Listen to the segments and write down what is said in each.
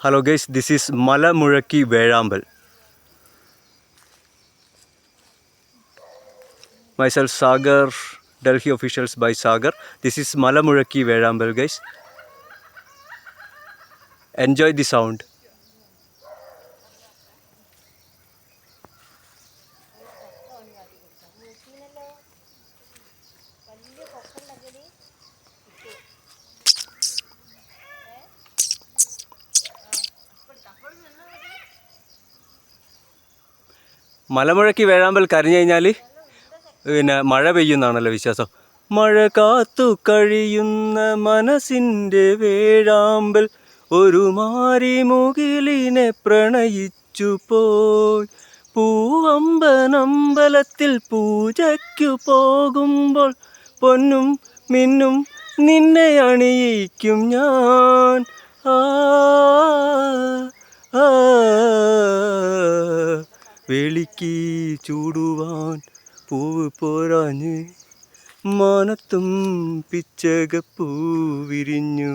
Hello guys this is മലമുഴക്കി വേഴാമ്പൽ myself Sagar, Delhi officials by Sagar. This is Malamuraki Vedambal, guys. Enjoy the sound. മലമുഴക്കി വേഴാമ്പൽ കരഞ്ഞു കഴിഞ്ഞാൽ പിന്നെ മഴ പെയ്യുന്നാണല്ലോ വിശ്വാസം. മഴ കാത്തു കഴിയുന്ന മനസ്സിന്റെ വേഴാമ്പൽ ഒരു മാരി മുകിലിനെ പ്രണയിച്ചു പോയി പൂവമ്പനമ്പലത്തിൽ പൂജയ്ക്കു പോകുമ്പോൾ പൊന്നും മിന്നും നിന്നെ അണിയിക്കും ഞാൻ. വെളിക്ക് ചൂടുവാൻ പൂവ് പോരാഞ്ഞ് മാനത്തും പിച്ചകപ്പൂ വിരിഞ്ഞു.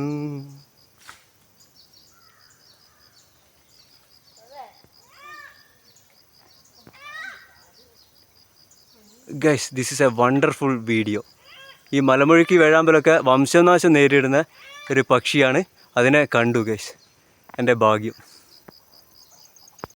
Guys this is a wonderful video ഈ മലമുഴക്കി വേഴാമ്പലൊക്കെ വംശനാശം നേരിടുന്ന ഒരു പക്ഷിയാണ്. അതിനെ കണ്ടു ഗൈസ് എന്റെ ഭാഗ്യം.